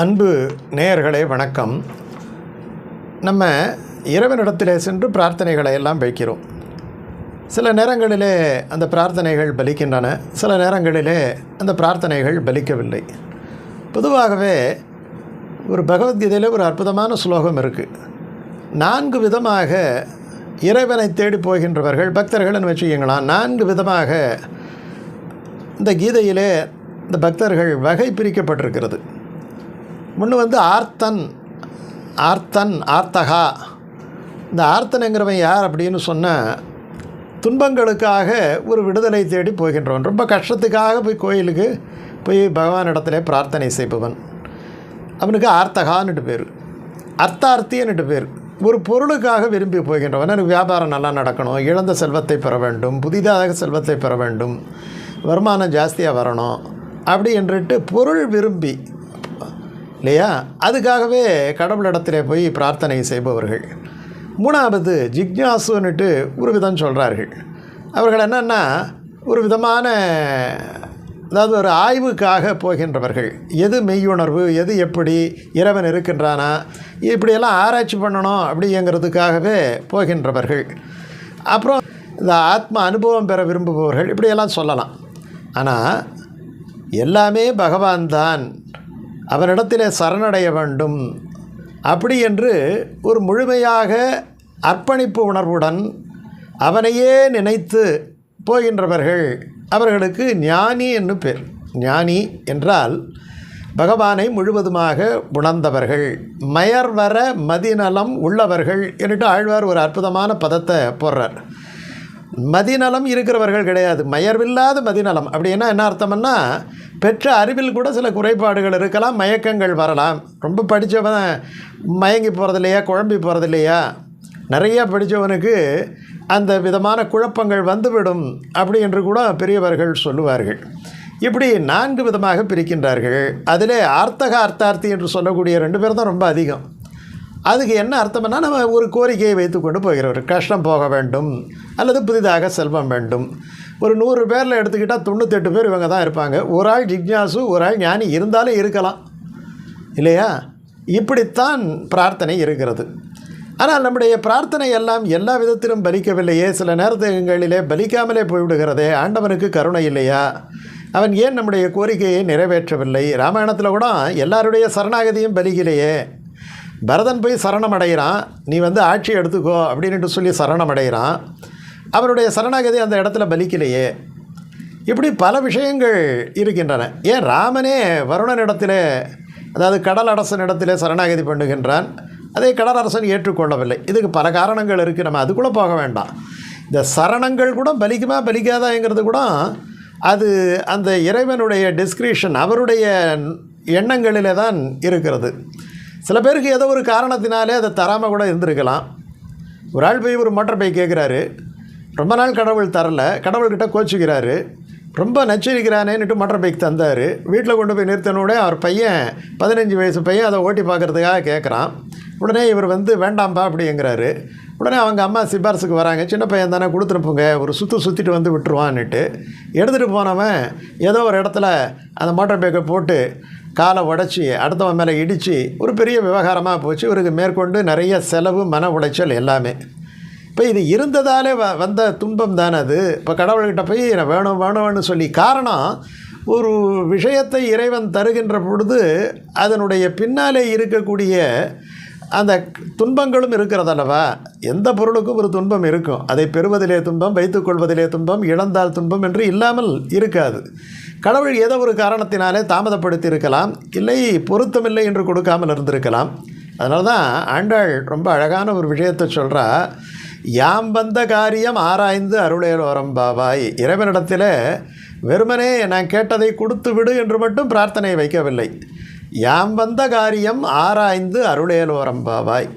அன்பு நேயர்களே வணக்கம். நம்ம இறைவனிடத்திலே சென்று பிரார்த்தனைகளை எல்லாம் வைக்கிறோம். சில நேரங்களிலே அந்த பிரார்த்தனைகள் பலிக்கின்றன சில நேரங்களிலே அந்த பிரார்த்தனைகள் பலிக்கவில்லை. பொதுவாகவே ஒரு பகவத்கீதையில் ஒரு அற்புதமான ஸ்லோகம் இருக்குது நான்கு விதமாக இறைவனை தேடி போகின்றவர்கள் பக்தர்கள்னு வச்சுக்கிங்களேன் நான்கு விதமாக இந்த கீதையிலே இந்த பக்தர்கள் வகை பிரிக்கப்பட்டிருக்கிறது. ஒன்று வந்து ஆர்த்தன் ஆர்த்தன் ஆர்த்தகா. இந்த ஆர்த்தனுங்கிறவன் யார் அப்படின்னு சொன்னால் துன்பங்களுக்காக ஒரு விடுதலை தேடி போகின்றவன். ரொம்ப கஷ்டத்துக்காக போய் கோயிலுக்கு போய் பகவானிடத்திலே பிரார்த்தனை செய்பவன். அவனுக்கு ஆர்த்தகான்னுட்டு பேர். அர்த்தார்த்தின்னுட்டு பேர். ஒரு பொருளுக்காக விரும்பி போகின்றவன். எனக்கு வியாபாரம் நல்லா நடக்கணும். இழந்த செல்வத்தை பெற வேண்டும். புதிதாக செல்வத்தை பெற வேண்டும். வருமானம் ஜாஸ்தியாக வரணும். அப்படி என்றுட்டு பொருள் விரும்பி இல்லையா? அதுக்காகவே கடவுளிடத்திலே போய் பிரார்த்தனை செய்பவர்கள். மூணாவது ஜிக்ஞாசுன்னுட்டு ஒரு விதம் சொல்கிறார்கள் அவர்கள் என்னென்னா ஒரு விதமான அதாவது ஒரு ஆய்வுக்காக போகின்றவர்கள். எது மெய்யுணர்வு எது எப்படி இறைவன் இருக்கின்றானா இப்படியெல்லாம் ஆராய்ச்சி பண்ணணும் அப்படிங்கிறதுக்காகவே போகின்றவர்கள். அப்புறம் இந்த ஆத்ம அனுபவம் பெற விரும்புபவர்கள் இப்படியெல்லாம் சொல்லலாம். ஆனால் எல்லாமே பகவான் தான் அவனிடத்திலே சரணடைய வேண்டும். அப்படி என்று ஒரு முழுமையாக அர்ப்பணிப்பு உணர்வுடன் அவனையே நினைத்து போகின்றவர்கள் அவர்களுக்கு ஞானி என்று பேர் ஞானி என்றால் பகவானை முழுவதுமாக உணர்ந்தவர்கள் மயர் வர மதிநலம் உள்ளவர்கள் என்று ஆழ்வார் ஒரு அற்புதமான பதத்தை போடுறார். மதிநலம் இருக்கிறவர்கள் கிடையாது மயர்வில்லாத மதிநலம் அப்படின்னா என்ன அர்த்தம்னா பெற்ற அறிவில் கூட சில குறைபாடுகள் இருக்கலாம் மயக்கங்கள் வரலாம். ரொம்ப படித்தவன் மயங்கி போகிறது இல்லையா குழம்பி போகிறது இல்லையா நிறையா படித்தவனுக்கு அந்த விதமான குழப்பங்கள் வந்துவிடும் அப்படி என்று கூட பெரியவர்கள் சொல்லுவார்கள். இப்படி நான்கு விதமாக பிரிக்கின்றார்கள். அதிலே ஆர்த்தக அர்த்தார்த்தி என்று சொல்லக்கூடிய ரெண்டு பேர் தான் ரொம்ப அதிகம். அதுக்கு என்ன அர்த்தம்னா நம்ம ஒரு கோரிக்கையை வைத்துக்கொண்டு போகிறவர் கஷ்டம் போக வேண்டும் அல்லது புதிதாக செல்வம் வேண்டும். ஒரு நூறு பேரில் எடுத்துக்கிட்டால் தொண்ணூத்தெட்டு பேர் இவங்க தான் இருப்பாங்க. ஒரு ஆள் ஜிக்ஞாசு ஒரு ஆள் ஞானி இருந்தாலும் இருக்கலாம். இல்லையா? இப்படித்தான் பிரார்த்தனை இருக்கிறது. ஆனால் நம்முடைய பிரார்த்தனை எல்லாம் எல்லா விதத்திலும் பலிக்கவில்லையே. சில நேரத்துகளிலே பலிக்காமலே போய்விடுகிறதே. ஆண்டவனுக்கு கருணை இல்லையா? அவன் ஏன் நம்முடைய கோரிக்கையை நிறைவேற்றவில்லை? ராமாயணத்தில் கூட எல்லாருடைய சரணாகதியும் பலிக்கலையே. பரதன் போய் சரணம் அடைகிறான். நீ வந்து ஆட்சி எடுத்துக்கோ அப்படின்ட்டு சொல்லி சரணம் அடைகிறான். அவருடைய சரணாகதி அந்த இடத்துல பலிக்கலையே. இப்படி பல விஷயங்கள் இருக்கின்றன. ஏன் ராமனே வருணனிடத்திலே அதாவது கடல் அரசனிடத்திலே சரணாகதி பண்ணுகின்றான். அதை கடலரசன் ஏற்றுக்கொள்ளவில்லை. இதுக்கு பல காரணங்கள் இருக்குது நம்ம அதுக்குள்ளே போக வேண்டாம். இந்த சரணங்கள் கூட பலிக்குமா பலிக்காதாங்கிறது கூட அது அந்த இறைவனுடைய டிஸ்கிரிப்ஷன் அவருடைய எண்ணங்களிலே தான் இருக்கிறது. சில பேருக்கு ஏதோ ஒரு காரணத்தினாலே அதை தராமல் கூட இருந்திருக்கலாம். ஒரு ஆள் போய் ஒரு மோட்டர் பைக் கேட்குறாரு ரொம்ப நாள் கடவுள் தரல. கடவுள்கிட்ட கோச்சிக்கிறாரு. ரொம்ப நச்சரிக்கிறானேன்னுட்டு மோட்டர் பைக் தந்தார். வீட்டில் கொண்டு போய் நிறுத்தினோட அவர் பையன் பதினஞ்சு வயசு பையன் அதை ஓட்டி பார்க்குறதுக்காக கேட்குறான் உடனே இவர் வந்து வேண்டாம்ப்பா அப்படிங்கிறாரு. உடனே அவங்க அம்மா சிபாரிசுக்கு வராங்க. சின்ன பையன் தானே கொடுத்துருப்புங்க. ஒரு சுற்று சுற்றிட்டு வந்து விட்டுருவான்னுட்டு. எடுத்துகிட்டு போனவன் ஏதோ ஒரு இடத்துல அந்த மோட்டர் பைக்கை போட்டு காலை உடச்சி அடுத்தவன் மேலே இடித்து ஒரு பெரிய விவகாரமாக போச்சு. இவருக்கு மேற்கொண்டு நிறைய செலவு மன உளைச்சல் எல்லாமே. இப்போ இது இருந்ததாலே வ வந்த துன்பம் தானே அது? இப்போ கடவுள்கிட்ட போய் வேணும் வேணும்னு சொல்லி காரணம் ஒரு விஷயத்தை இறைவன் தருகின்ற பொழுது அதனுடைய பின்னாலே இருக்கக்கூடிய அந்த துன்பங்களும் இருக்கிறதல்லவா? எந்த பொருளுக்கும் ஒரு துன்பம் இருக்கும். அதை பெறுவதிலே துன்பம் வைத்துக்கொள்வதிலே துன்பம் இழந்தால் துன்பம் என்று இல்லாமல் இருக்காது. கடவுள் ஏதோ ஒரு காரணத்தினாலே தாமதப்படுத்தி இருக்கலாம். இல்லை பொருத்தமில்லை என்று கொடுக்காமல் இருந்திருக்கலாம். அதனால தான் ஆண்டாள் ரொம்ப அழகான ஒரு விஷயத்தை சொல்கிறா யாம் வந்த காரியம் ஆராய்ந்து அருளேலோரம் பாபாய் இறைவனிடத்தில் வெறுமனே நான் கேட்டதை கொடுத்து விடு என்று மட்டும் பிரார்த்தனை வைக்கவில்லை. யாம் வந்த காரியம் ஆராய்ந்து அருளேலோரம் பாபாய்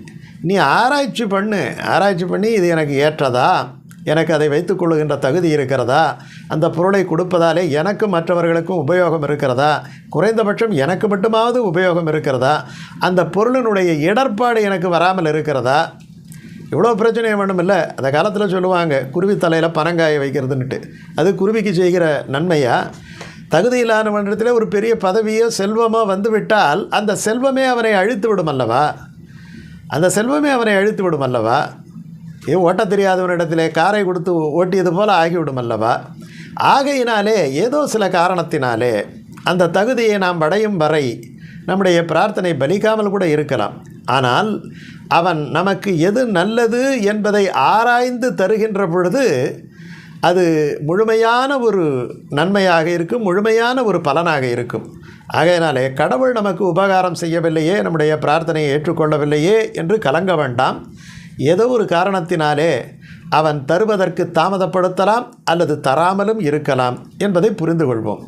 நீ ஆராய்ச்சி பண்ணு. ஆராய்ச்சி பண்ணி இது எனக்கு ஏற்றதா? எனக்கு அதை வைத்துக்கொள்ளுகின்ற தகுதி இருக்கிறதா? அந்த பொருளை கொடுப்பதாலே எனக்கு மற்றவர்களுக்கும் உபயோகம் இருக்கிறதா? குறைந்தபட்சம் எனக்கு மட்டுமாவது உபயோகம் இருக்கிறதா? அந்த பொருளினுடைய இடர்பாடு எனக்கு வராமல் இருக்கிறதா? இவ்வளோ பிரச்சனையும் வேணும் இல்லை அந்த காலத்தில் சொல்லுவாங்க குருவி தலையில் பனங்காய வைக்கிறதுன்னுட்டு. அது குருவிக்கு செய்கிற நன்மையாக தகுதி தகுதியில்லாதவனிடத்தில் ஒரு பெரிய பதவியோ செல்வமோ வந்துவிட்டால் அந்த செல்வமே அவனை அழித்து விடும் அல்லவா? அந்த செல்வமே அவனை அழித்து விடும் அல்லவா? ஏ ஓட்ட தெரியாதவனிடத்திலே காரை கொடுத்து ஓட்டியது போல் ஆகிவிடும் அல்லவா? ஆகையினாலே ஏதோ சில காரணத்தினாலே அந்த தகுதியை நாம் அடையும் வரை நம்முடைய பிரார்த்தனை பலிக்காமல் கூட இருக்கலாம். ஆனால் அவன் நமக்கு எது நல்லது என்பதை ஆராய்ந்து தருகின்ற பொழுது அது முழுமையான ஒரு நன்மையாக இருக்கும் முழுமையான ஒரு பலனாக இருக்கும். ஆகையினாலே கடவுள் நமக்கு உபகாரம் செய்யவில்லையே நம்முடைய பிரார்த்தனையை ஏற்றுக்கொள்ளவில்லையே என்று கலங்க வேண்டாம். ஏதோ ஒரு காரணத்தினாலே அவன் தருவதற்கு தாமதப்படுத்தலாம் அல்லது தராமலும் இருக்கலாம் என்பதை புரிந்து கொள்வோம்